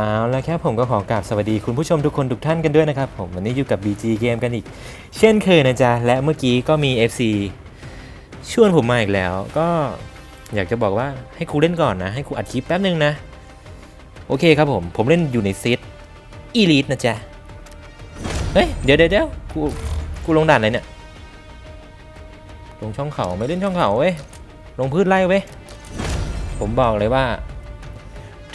เอาแล้วแค่ผมก็ขอกราบสวัสดีคุณผู้ชมทุกคนทุกท่านกันด้วยนะครับผมวันนี้อยู่กับ BG เกมกันอีก เช่นเคยนะจ๊ะ และเมื่อกี้ก็มี FC ชวนผมมาอีกแล้ว ก็อยากจะบอกว่าให้ครูเล่นก่อนนะ ให้ครูอัดคลิปแป๊บนึงนะ โอเคครับผม ผมเล่นอยู่ในเซตอีลิทนะจ๊ะ เฮ้ย เดี๋ยวเดี๋ยวเดี๋ยวกูกูลงด่านอะไหนเนี่ย ลงช่องเขาไม่เล่นช่องเขาเว้ยลงพืชไร่เว้ยผมบอกเลยว่า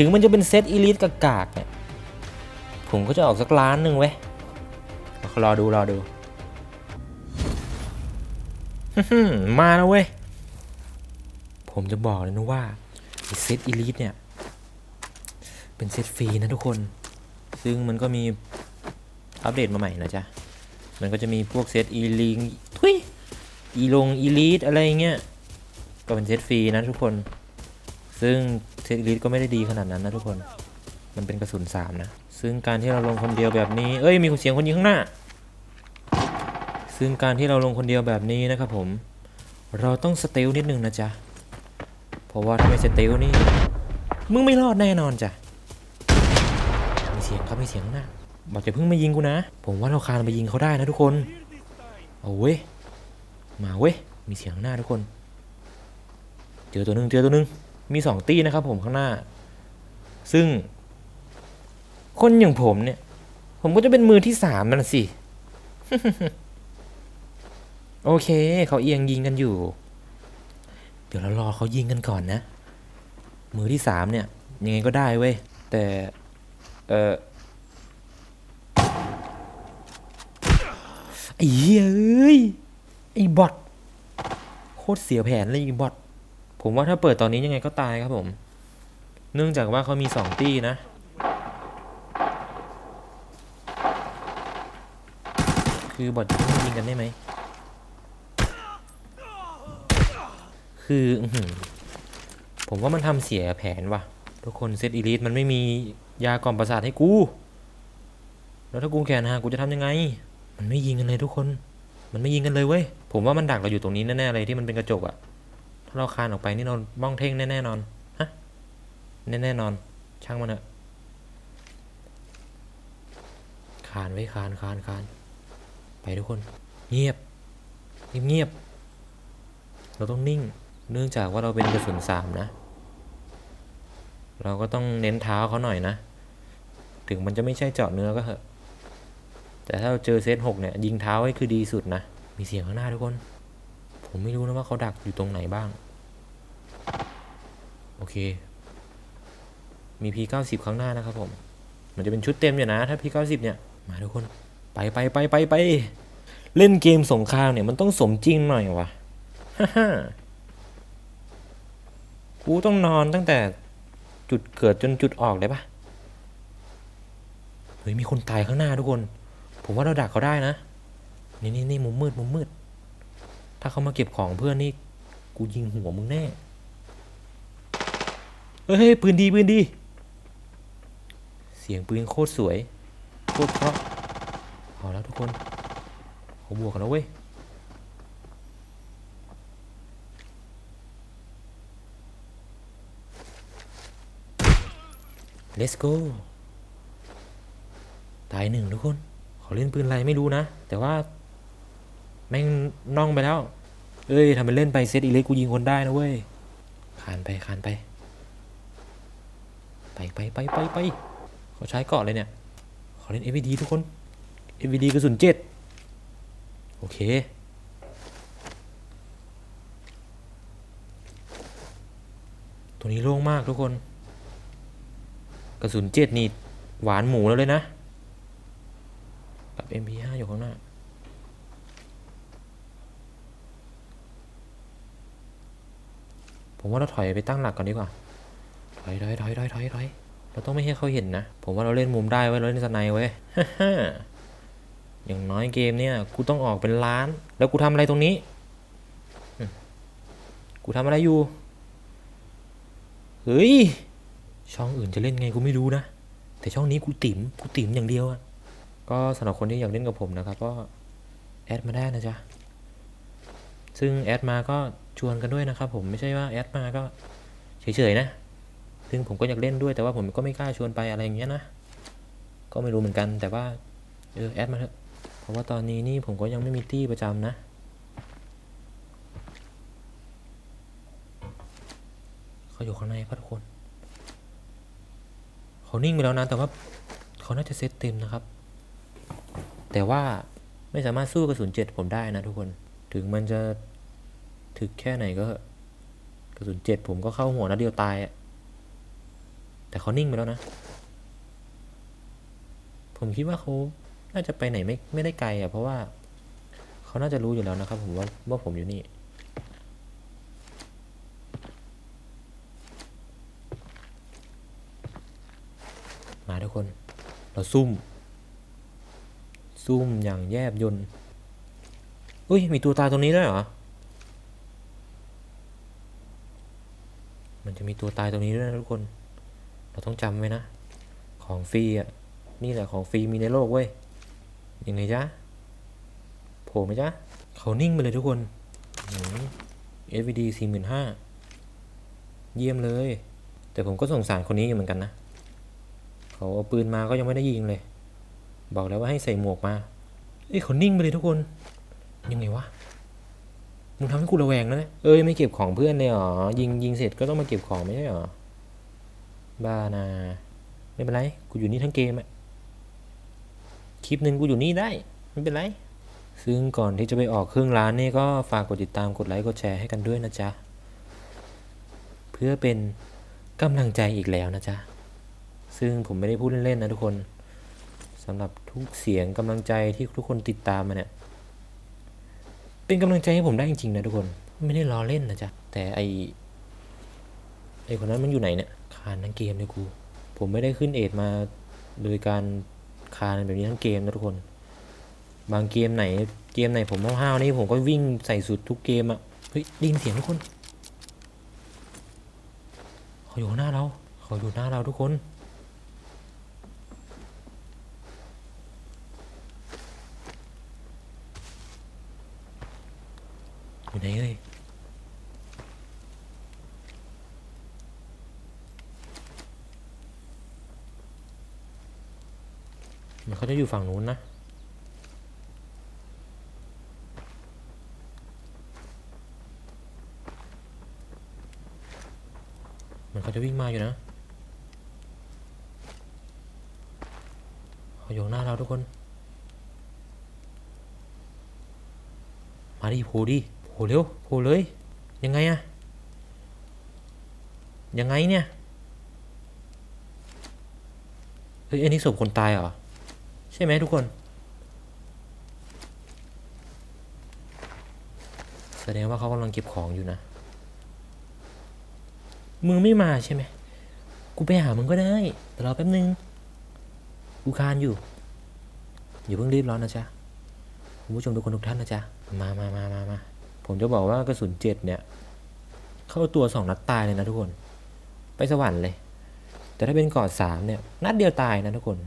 ถึงมันจะเป็นเซตอีลิทกากๆเนี่ยผมก็จะออกสักล้านหนึ่งเว้ยรอดูรอดู มาแล้วเว้ย ผมจะบอกเลยนะว่าเซตอีลิทเนี่ย เป็นเซตฟรีนะทุกคน ซึ่งมันก็มีอัปเดตมาใหม่นะจ๊ะ มันก็จะมีพวกเซตอีลิงทุยอีลงอีลิทอะไรเงี้ย ก็เป็นเซตฟรีนะทุกคน ซึ่งเซตอีลิทก็ไม่ได้ดีขนาดนั้นนะทุกคน มันเป็นกระสุนสามนะ ซึ่งการที่เราลงคนเดียวแบบนี้ เอ้ย มีเสียงคนยิงข้างหน้า ซึ่งการที่เราลงคนเดียวแบบนี้นะครับผม เราต้องสเตลนิดนึงนะจ๊ะ เพราะว่าถ้าไม่สเตลนี่ มึงไม่รอดแน่นอนจ้ะ มีเสียงครับมีเสียงข้างหน้า บอกจะเพิ่งมายิงกูนะ ผมว่าเราคานไปยิงเขาได้นะทุกคน เอาเว้ย มาเว้ย มีเสียงข้างหน้าทุกคน เจอตัวหนึ่งเจอตัวหนึ่ง มีสองตีนะครับผมข้างหน้า ซึ่ง คนอย่างผมเนี่ย ผมก็จะเป็นมือที่สามมันนสิ โอเค เขาเอียงยิงกันอยู่ เดี๋ยวเรารอเขายิงกันก่อนนะ มือที่สามเนี่ย ยังไงก็ได้เว้ย แต่ เออไอ้เหี้ยเอ้ย ไอ้บอทโคตรเสียแผนเลยไอ้บอท ผมว่าถ้าเปิดตอนนี้ยังไงก็ตายครับผม เนื่องจากว่าเขามีสองตี้นะ คือบอทจะไม่ยิงกันได้ไหม คืออผมว่ามันทำเสียแผนว่ะ ทุกคนเซตอีลิทมันไม่มียากล่อมประสาทให้กู แล้วถ้ากูแขนหักกูจะทำยังไง มันไม่ยิงกันเลยทุกคน มันไม่ยิงกันเลยเว้ย ผมว่ามันดักเราอยู่ตรงนี้แน่ๆเลยที่มันเป็นกระจกอะ ถ้าเราคานออกไปนี่เราบ้องเท่งแน่ๆนอนฮะแน่ๆนอน ช่างมันเถอะคานไว้คานคานคานไปทุกคนเงียบเงียบเงียบเราต้องนิ่ง เนื่องจากว่าเราเป็นกระสุนสามนะ เราก็ต้องเน้นเท้าเขาหน่อยนะ ถึงมันจะไม่ใช่เจาะเนื้อก็เถอะ แต่ถ้าเราเจอเซตหกเนี่ย ยิงเท้าให้คือดีสุดนะ มีเสียงข้างหน้าทุกคน ผมไม่รู้นะว่าเขาดักอยู่ตรงไหนบ้าง โอเค มี P90 ข้างหน้านะครับผม มันจะเป็นชุดเต็มอยู่นะ ถ้า P90 เนี่ย มาทุกคน ไปไปไปไปไป เล่นเกมสงครามเนี่ยมันต้องสมจริงหน่อยวะฮ่าฮ่ากูต้องนอนตั้งแต่จุดเกิดจนจุดออกเลยปะเฮ้ยมีคนตายข้างหน้าทุกคน ผมว่าเราดักเขาได้นะ นี่นี่นี่มุมมืดมุมมืด ถ้าเขามาเก็บของเพื่อนนี่ กูยิงหัวมึงแน่ เฮ้ยปืนดีปืนดี เสียงปืนโคตรสวย โคตรเพราะเอาแล้วทุกคนเขาบวกกันแล้วเว้ย let's go ตายหนึ่งทุกคน เขาเล่นปืนอะไรไม่รู้นะ แต่ว่า แม่งน่องไปแล้ว เอ้ยทำเป็นเล่นไปเซตอีเล็กกูยิงคนได้นะเว้ยคานไปคานไป ไปไปไปไปไปเขาใช้เกาะเลยเนี่ยเขาเล่น FVD ทุกคน FVD กระสุนเจ็ดโอเคตัวนี้โล่งมากทุกคน กระสุนเจ็ดนี่หวานหมูแล้วเลยนะ กับ MP5 อยู่ข้างหน้า ผมว่าเราถอยไปตั้งหลักก่อนดีกว่า ถอยถอยถอยถอยถอยถอยเราต้องไม่ให้เขาเห็นนะ ผมว่าเราเล่นมุมได้ไว้เราเล่นสไนไว้อย่างน้อยเกมเนี่ย กูต้องออกเป็นล้าน แล้วกูทำอะไรตรงนี้ กูทำอะไรอยู่ เฮ้ย ช่องอื่นจะเล่นไงกูไม่รู้นะ แต่ช่องนี้กูติ๋ม กูติ๋มอย่างเดียวอะก็สำหรับคนที่อยากเล่นกับผมนะครับ ก็แอดมาได้นะจ๊ะ ซึ่งแอดมาก็ ชวนกันด้วยนะครับผมไม่ใช่ว่าแอดมาก็เฉยๆนะซึ่งผมก็อยากเล่นด้วยแต่ว่าผมก็ไม่กล้าชวนไปอะไรอย่างเงี้ยนะก็ไม่รู้เหมือนกัน แต่ว่าเออแอดมาเถอะเพราะว่าตอนนี้นี่ผมก็ยังไม่มีตี้ประจำนะ เขาอยู่ข้างในครับทุกคนเขานิ่งไปแล้วนะแต่ว่าเขาน่าจะเซตเต็มนะครับ แต่ว่าไม่สามารถสู้กระสุนเจ็ดผมได้นะทุกคน ถึงมันจะ ถึกแค่ไหนก็กระสุนเจ็ดผมก็เข้าหัวนัดเดียวตายอะแต่เขานิ่งไปแล้วนะ ผมคิดว่าเขาน่าจะไปไหนไม่ไม่ได้ไกลอะเพราะว่าเขาน่าจะรู้อยู่แล้วนะครับผมว่าว่าผมอยู่นี่ มาทุกคน เราซุ่ม ซุ่มอย่างแยบยนต์อุ้ย มีตัวตายตรงนี้ด้วยเหรอ มัน จะมีตัวตายตรงนี้ด้วยนะทุกคน เราต้องจำไว้นะ ของฟรีอะ นี่แหละของฟรีมีในโลกเว้ยยังไงจ๊ะโผล่ไหมจ๊ะเขานิ่งไปเลยทุกคนอืม SVD สี่หมื่นห้าเยี่ยมเลย แต่ผมก็สงสารคนนี้อยู่เหมือนกันนะ เขาเอาปืนมาก็ยังไม่ได้ยิงเลย บอกแล้วว่าให้ใส่หมวกมา เอ้ยเขานิ่งไปเลยทุกคน ยังไงวะ มึงทำให้กูระแวงนะเนี่ยเอ้ยไม่เก็บของเพื่อนเลยเหรอ ยิงยิงเสร็จก็ต้องมาเก็บของไม่ใช่เหรอ บ้านาไม่เป็นไร กูอยู่นี่ทั้งเกมอะคลิปหนึ่งกูอยู่นี่ได้ ไม่เป็นไร ซึ่งก่อนที่จะไปออกเครื่องร้านนี่ก็ฝากกดติดตามกดไลค์กดแชร์ให้กันด้วยนะจ๊ะ เพื่อเป็นกำลังใจอีกแล้วนะจ๊ะ ซึ่งผมไม่ได้พูดเล่นๆนะทุกคนสำหรับทุกเสียงกำลังใจที่ทุกคนติดตามมาเนี่ย เป็นกำลังใจให้ผมได้จริงๆนะทุกคน ไม่ได้ล้อเล่นนะจ๊ะ แต่ไอไอคนนั้นมันอยู่ไหนเนี่ย คานทั้งเกมเลยกู ผมไม่ได้ขึ้นเอทมา โดยการคานแบบนี้ทั้งเกมนะทุกคน บางเกมไหน เกมไหนผมห้าวๆนี่ผมก็วิ่งใส่สุดทุกเกมอะเฮ้ยได้ยินเสียงทุกคน เขาอยู่หน้าเรา เขาอยู่หน้าเราทุกคน อยู่ไหนเอ่ยมันเขาจะอยู่ฝั่งนู้นนะมันเขาจะวิ่งมาอยู่นะเขาอยู่หน้าเราทุกคน มาดิโผล่ดิ โผล่เร็วโผล่เลย ยังไงอะยังไงเนี่ย เฮ้ยอันนี้ศพคนตายเหรอ ใช่ไหมทุกคน แสดงว่าเขากำลังเก็บของอยู่นะ มึงไม่มาใช่ไหม กูไปหามึงก็ได้แต่รอแป๊บนึง กูคานอยู่ อย่าเพิ่งรีบร้อนนะจ๊ะคุณผู้ชมทุกคนทุกท่านนะจ๊ะ มามามามามา ผมจะบอกว่ากระสุนเจ็ดเนี่ย เข้าตัวสองนัดตายเลยนะทุกคน ไปสวรรค์เลย แต่ถ้าเป็นกอดสามเนี่ย นัดเดียวตายนะทุกคน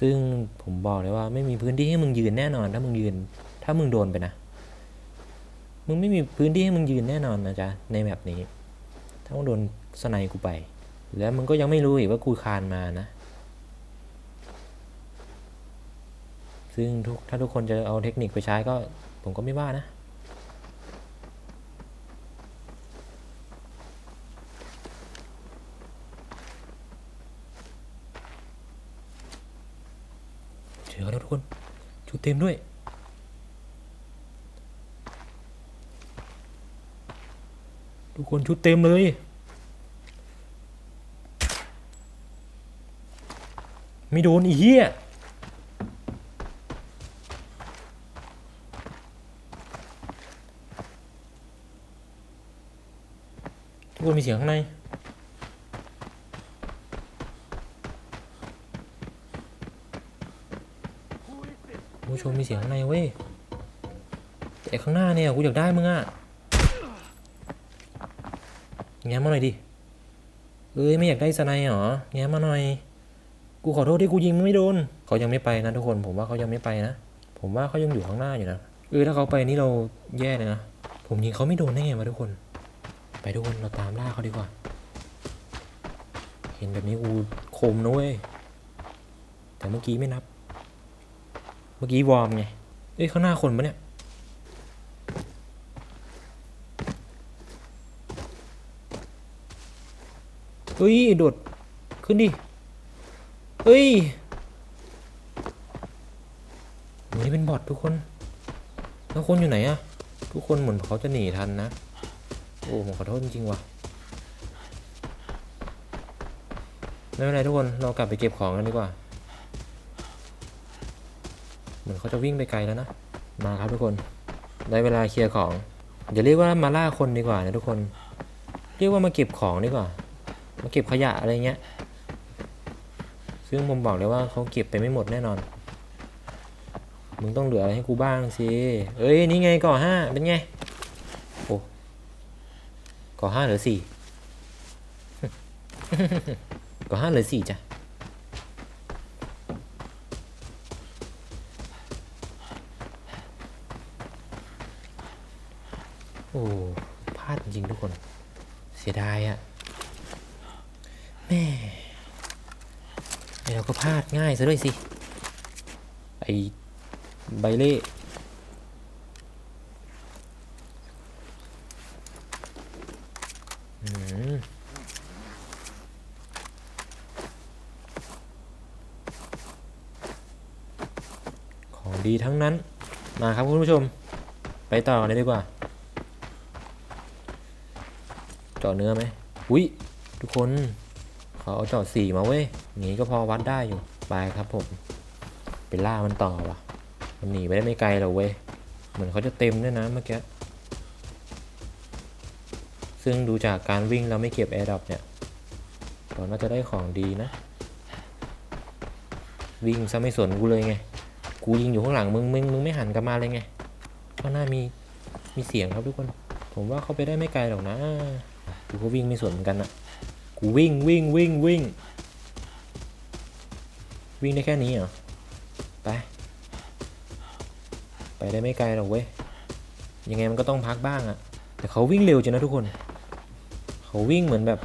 ซึ่งผมบอกเลยว่าไม่มีพื้นที่ให้มึงยืนแน่นอน ถ้ามึงยืน ถ้ามึงโดนไปนะ มึงไม่มีพื้นที่ให้มึงยืนแน่นอนนะจ๊ะในแบบนี้ ถ้ามึงโดนสไนกูไป แล้วมึงก็ยังไม่รู้อีกว่ากูคานมานะซึ่งทุกถ้าทุกคนจะเอาเทคนิคไปใช้ก็ผมก็ไม่ว่านะ เจอแล้วทุกคน ชุดเต็มด้วย ทุกคนชุดเต็มเลย ไม่โดนอีเหี้ยทุกคนมีเสียงข้างใน ผู้ชมมีเสียงข้างในเว้ยแต่ข้างหน้าเนี่ยกูอยากได้มึงอะแง้มมาหน่อยดิเอ้ยไม่อยากได้สไนเหรอแง้มมาหน่อย กูขอโทษที่กูยิงไม่โดนเขายังไม่ไปนะทุกคนผมว่าเขายังไม่ไปนะผมว่าเขายังอยู่ข้างหน้าอยู่นะเออถ้าเขาไปนี่เราแย่เลยนะผมยิงเขาไม่โดนได้ไงวะทุกคน ไปทุกคนเราตามล่าเขาดีกว่า เห็นแบบนี้กูคมนะเว้ยแต่เมื่อกี้ไม่นับ เมื่อกี้วอร์มไงเอ้ยข้างหน้าคนปะเนี่ย เฮ้ยโดด ขึ้นดิ เฮ้ยโหนี่เป็นบอททุกคน แล้วคนอยู่ไหนอะทุกคนเหมือนเขาจะหนีทันนะ โอ้ผมขอโทษจริงๆว่ะไม่เป็นไรทุกคน เรากลับไปเก็บของกันดีกว่า เหมือนเขาจะวิ่งไปไกลแล้วนะ มาครับทุกคน ได้เวลาเคลียร์ของอย่าเรียกว่ามาล่าคนดีกว่านะทุกคน เรียกว่ามาเก็บของดีกว่า มาเก็บขยะอะไรเงี้ย ซึ่งผมบอกเลยว่าเขาเก็บไปไม่หมดแน่นอน มึงต้องเหลืออะไรให้กูบ้างสิ เอ้ยนี่ไงก่อห้าเป็นไง โอ้ก่อห้าเหลือสี่ก่อห้าเหลือสี่จ้ะ โอ้พลาดจริงทุกคน เสียดายอะแม่ไอเราก็พลาดง่ายซะด้วยสิ ไอใบเล่ของดีทั้งนั้น มาครับคุณผู้ชม ไปต่อเลยดีกว่า เจาะเนื้อไหมอุ้ยทุกคนเขาเอาเจาะสี่มาเว้ยงี้ก็พอวัดได้อยู่ไปครับผมไปล่ามันต่อว่ะ มันหนีไปได้ไม่ไกลหรอกเว้ยเหมือนเขาจะเต็มด้วยนะเมื่อกี้ซึ่งดูจากการวิ่งเราไม่เก็บแอร์ดรอปเนี่ยเราน่าจะได้ของดีนะ วิ่งซะไม่สนกูเลยไง กูยิงอยู่ข้างหลังมึงมึงมึงไม่หันกลับมาเลยไงข้างหน้ามีมีเสียงครับทุกคน ผมว่าเขาไปได้ไม่ไกลหรอกนะ กูก็วิ่งไม่สนเหมือนกันอะกูวิ่งวิ่งวิ่งวิ่ง วิ่งได้แค่นี้เหรอ ไป ไปได้ไม่ไกลหรอกเว้ย ยังไงมันก็ต้องพักบ้างอะแต่เขาวิ่งเร็วจังนะทุกคน เขาวิ่งเหมือนแบบ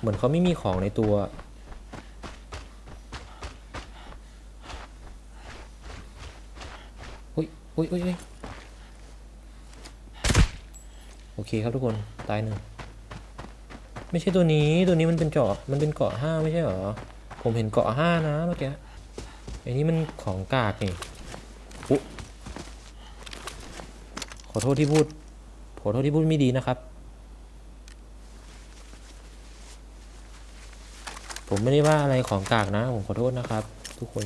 เหมือนเขาไม่มีของในตัวอุ้ยอุ้ยอุ้ยอุ้ยโอเคครับทุกคน ตายหนึ่ง ไม่ใช่ตัวนี้ตัวนี้มันเป็นเจาะมันเป็นเกาะห้าไม่ใช่เหรอ ผมเห็นเกาะห้านะเมื่อกี้ไอ้นี่มันของกากนี่อุ๊ขอโทษที่พูดขอโทษที่พูดไม่ดีนะครับ ผมไม่ได้ว่าอะไรของกากนะ ผมขอโทษนะครับ ทุกคน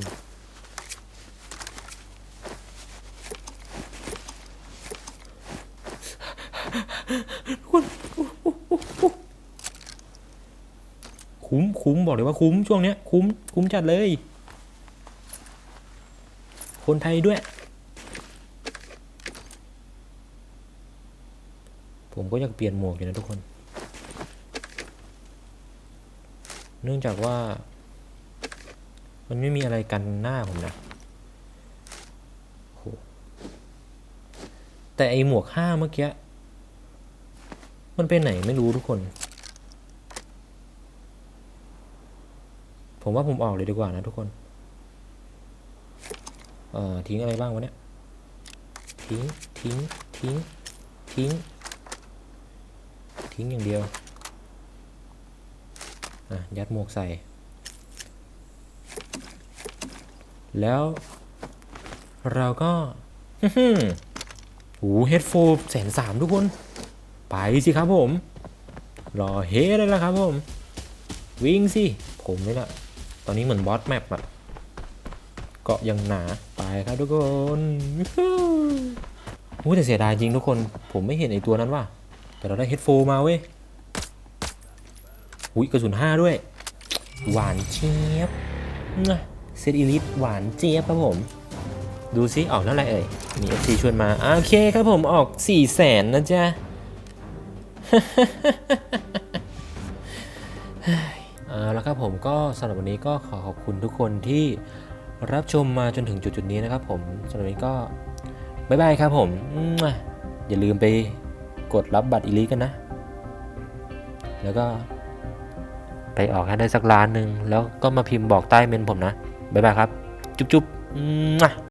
คุ้ มคุ้มบอกเลยว่าคุ้มช่วงเนี้ยคุ้มคุ้มจัดเลย คนไทยด้วย ผมก็อยากเปลี่ยนหมวกอยู่นะทุกคน เนื่องจากว่า มันไม่มีอะไรกันหน้าผมนะแต่ไอหมวกห้าเมื่อกี้มันไปไหนไม่รู้ทุกคน ผมว่าผมออกเลยดีกว่านะทุกคน เอ่อทิ้งอะไรบ้างวะเนี่ย ทิ้ง ทิ้ง ทิ้ง ทิ้ง ทิ้งอย่างเดียว อะ ยัดหมวกใส่ แล้ว เราก็โอ้เฮดโฟแสนสามทุกคน ไปสิครับผม รอเฮได้แล้วครับผม วิ่งสิ ผมนี่แหละ ตอนนี้เหมือนบอสแมปอะเกาะยังหนาไปครับทุกคนโอ้แต่เสียดายจริงทุกคน ผมไม่เห็นไอตัวนั้นว่ะ แต่เราได้เฮดโฟมาเว้ยอุ้ยกระสุนห้าด้วย หวานเจี๊ยบนะเซตอีลิทหวานเจี๊ยบครับผม ดูซิออกเท่าไหร่เอ่ย มี FC ชวนมา โอเคครับผมออก4ี่แสนนะจ๊ะ เอาแล้วครับผมก็สำหรับวันนี้ก็ขอขอบคุณทุกคนที่รับชมมาจนถึงจุดๆนี้นะครับผมสำหรับวันนี้ก็บ๊ายบายครับผมอย่าลืมไปกดรับบัตรอีลิกันนะ แล้วก็ไปออกให้ได้สักล้านหนึ่งแล้วก็มาพิมพ์บอกใต้เมนผมนะ บ๊ายบายครับ จุ๊บๆอืม